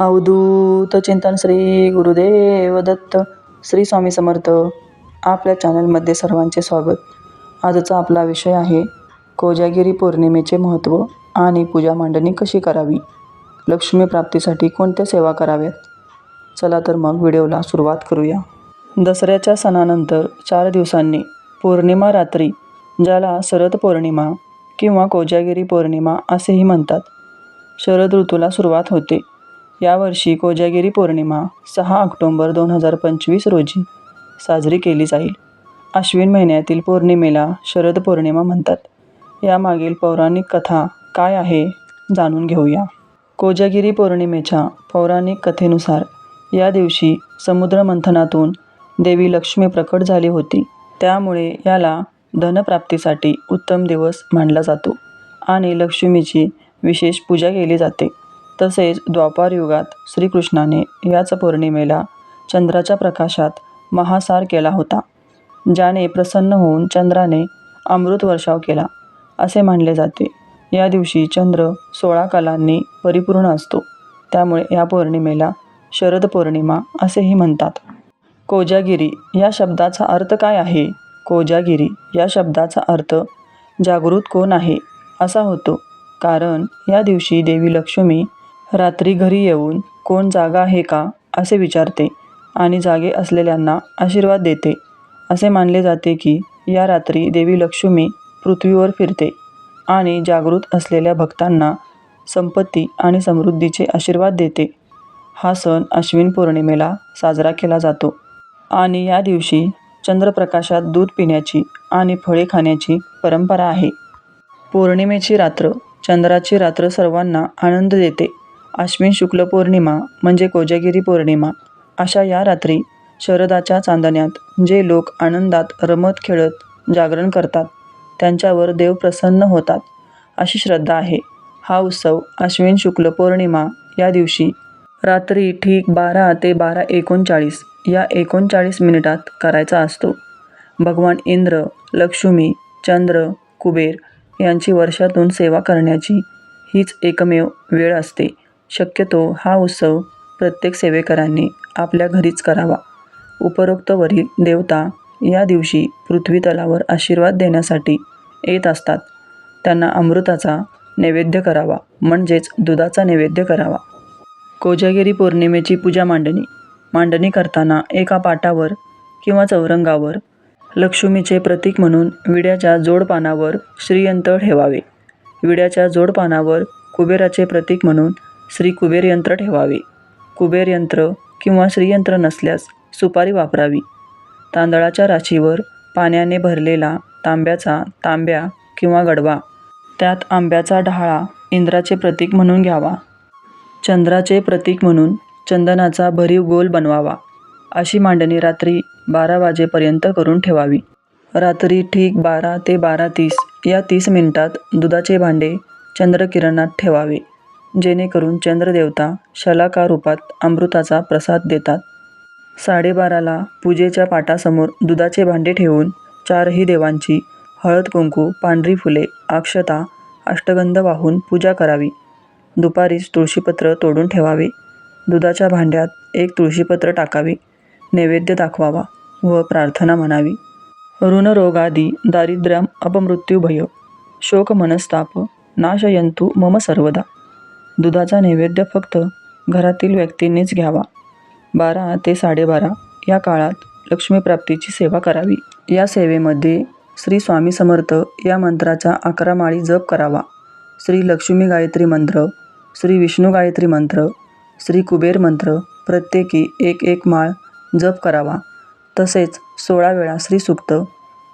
अवधूत चिंतन श्री गुरुदेव दत्त श्री स्वामी समर्थ आपल्या चॅनलमध्ये सर्वांचे स्वागत. आजचा आपला विषय आहे कोजागिरी पौर्णिमेचे महत्त्व आणि पूजा मांडणी कशी करावी? लक्ष्मी प्राप्तीसाठी कोणत्या सेवा कराव्यात? चला तर मग व्हिडिओला सुरुवात करूया. दसऱ्याच्या सणानंतर चार दिवसांनी पौर्णिमा रात्री ज्याला शरद पौर्णिमा किंवा कोजागिरी पौर्णिमा असेही म्हणतात शरद ऋतूला सुरुवात होते. यावर्षी कोजागिरी पौर्णिमा सहा ऑक्टोंबर दोन हजार पंचवीस रोजी साजरी केली जाईल. आश्विन महिन्यातील पौर्णिमेला शरद पौर्णिमा म्हणतात. यामागील पौराणिक कथा काय आहे जाणून घेऊया. कोजागिरी पौर्णिमेच्या पौराणिक कथेनुसार या दिवशी समुद्रमंथनातून देवी लक्ष्मी प्रकट झाली होती. त्यामुळे याला धनप्राप्तीसाठी उत्तम दिवस मानला जातो आणि लक्ष्मीची विशेष पूजा केली जाते. तसेच द्वापार युगात श्रीकृष्णाने याच पौर्णिमेला चंद्राच्या प्रकाशात महासार केला होता ज्याने प्रसन्न होऊन चंद्राने अमृत वर्षाव केला असे मानले जाते. या दिवशी चंद्र सोळा कलांनी परिपूर्ण असतो त्यामुळे या पौर्णिमेला शरद पौर्णिमा असेही म्हणतात. कोजागिरी या शब्दाचा अर्थ काय आहे? कोजागिरी या शब्दाचा अर्थ जागृत कोण आहे? असा होतो. कारण या दिवशी देवी लक्ष्मी रात्री घरी येऊन कोण जागा आहे का असे विचारते आणि जागे असलेल्यांना आशीर्वाद देते. असे मानले जाते की या रात्री देवी लक्ष्मी पृथ्वीवर फिरते आणि जागृत असलेल्या भक्तांना संपत्ती आणि समृद्धीचे आशीर्वाद देते. हा सण अश्विन पौर्णिमेला साजरा केला जातो आणि या दिवशी चंद्रप्रकाशात दूध पिण्याची आणि फळे खाण्याची परंपरा आहे. पौर्णिमेची रात्र चंद्राची रात्र सर्वांना आनंद देते. अश्विन शुक्ल पौर्णिमा म्हणजे कोजागिरी पौर्णिमा. अशा या रात्री शरदाच्या चांदण्यात जे लोक आनंदात रमत खेळत जागरण करतात त्यांच्यावर देव प्रसन्न होतात अशी श्रद्धा आहे. हा उत्सव अश्विन शुक्ल पौर्णिमा या दिवशी रात्री ठीक बारा ते बारा एकोणचाळीस या एकोणचाळीस मिनिटात करायचा असतो. भगवान इंद्र लक्ष्मी चंद्र कुबेर यांची वर्षातून सेवा करण्याची हीच एकमेव वेळ असते. शक्यतो हा उत्सव प्रत्येक सेवेकरांनी आपल्या घरीच करावा. उपरोक्तवरील देवता या दिवशी पृथ्वी तलावर आशीर्वाद देण्यासाठी येत असतात. त्यांना अमृताचा नैवेद्य करावा म्हणजेच दुधाचा नैवेद्य करावा. कोजागिरी पौर्णिमेची पूजा मांडणी. मांडणी करताना एका पाटावर किंवा चौरंगावर लक्ष्मीचे प्रतीक म्हणून विड्याच्या जोडपानावर श्रीयंत्र ठेवावे. विड्याच्या जोडपानावर कुबेराचे प्रतीक म्हणून श्री कुबेर यंत्र ठेवावे. कुबेर यंत्र किंवा श्रीयंत्र नसल्यास सुपारी वापरावी. तांदळाच्या राशीवर पाण्याने भरलेला तांब्याचा तांब्या किंवा गडवा त्यात आंब्याचा ढाळा इंद्राचे प्रतीक म्हणून घ्यावा. चंद्राचे प्रतीक म्हणून चंदनाचा भरीव गोल बनवावा. अशी मांडणी रात्री बारा वाजेपर्यंत करून ठेवावी. रात्री ठीक बारा ते बारा तीस या तीस मिनिटात दुधाचे भांडे चंद्रकिरणात ठेवावे. जेणेकरून चंद्रदेवता शलाका रूपात अमृताचा प्रसाद देतात. साडेबाराला पूजेच्या पाटासमोर दुधाचे भांडे ठेवून चारही देवांची हळद कुंकू पांढरी फुले अक्षता अष्टगंध वाहून पूजा करावी. दुपारीच तुळशीपत्र तोडून ठेवावे. दुधाच्या भांड्यात एक तुळशीपत्र टाकावे. नैवेद्य दाखवावा व प्रार्थना म्हणावी. ऋणरोगादी दारिद्र्यम अपमृत्यूभय. शोक मनस्ताप नाशयंतु मम सर्वदा. दुधाचा नैवेद्य फक्त घरातील व्यक्तींनीच घ्यावा. बारा ते साडेबारा या काळात लक्ष्मीप्राप्तीची सेवा करावी. या सेवेमध्ये श्री स्वामी समर्थ या मंत्राचा अकरा माळी जप करावा. श्री लक्ष्मी गायत्री मंत्र श्री विष्णू गायत्री मंत्र श्री कुबेर मंत्र प्रत्येकी एक एक माळ जप करावा. तसेच सोळा वेळा श्रीसुक्त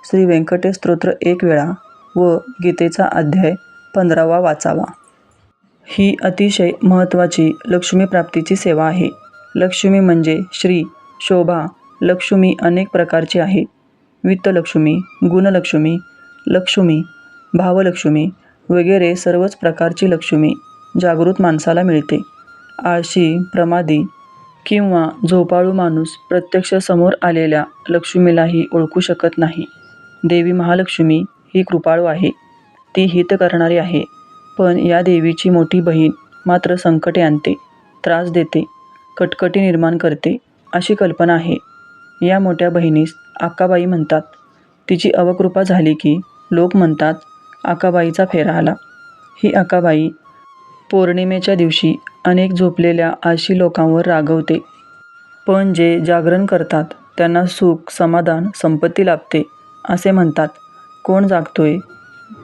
श्री व्यंकटेश स्तोत्र एक वेळा व गीतेचा अध्याय पंधरावा वाचावा. ही अतिशय महत्त्वाची लक्ष्मीप्राप्तीची सेवा आहे. लक्ष्मी म्हणजे श्री शोभा लक्ष्मी अनेक प्रकारची आहे. वित्तलक्ष्मी गुणलक्ष्मी लक्ष्मी भावलक्ष्मी वगैरे सर्वच प्रकारची लक्ष्मी जागृत माणसाला मिळते. आळशी प्रमादी किंवा झोपाळू माणूस प्रत्यक्ष समोर आलेल्या लक्ष्मीलाही ओळखू शकत नाही. देवी महालक्ष्मी ही कृपाळू आहे. ती हित करणारी आहे. पण या देवीची मोठी बहीण मात्र संकटे आणते त्रास देते कटकटी निर्माण करते अशी कल्पना आहे. या मोठ्या बहिणीस आकाबाई म्हणतात. तिची अवकृपा झाली की लोक म्हणतात आकाबाईचा फेरा आला. ही अक्काबाई पौर्णिमेच्या दिवशी अनेक झोपलेल्या आळशी लोकांवर रागवते. पण जे जागरण करतात त्यांना सुख समाधान संपत्ती लाभते असे म्हणतात. कोण जागतोय?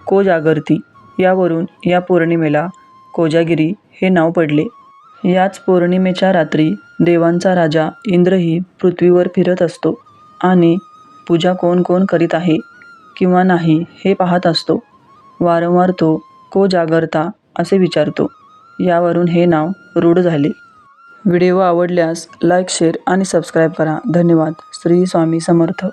को जागरती? यावरून या पौर्णिमेला कोजागिरी हे नाव पडले. याच पौर्णिमेच्या रात्री देवांचा राजा इंद्रही पृथ्वीवर फिरत असतो आणि पूजा कोण कोण करीत आहे किंवा नाही हे पाहत असतो. वारंवार तो को जागरता असे विचारतो. यावरून हे नाव रूढ झाले. व्हिडिओ आवडल्यास लाईक शेअर आणि सबस्क्राईब करा. धन्यवाद. श्री स्वामी समर्थ.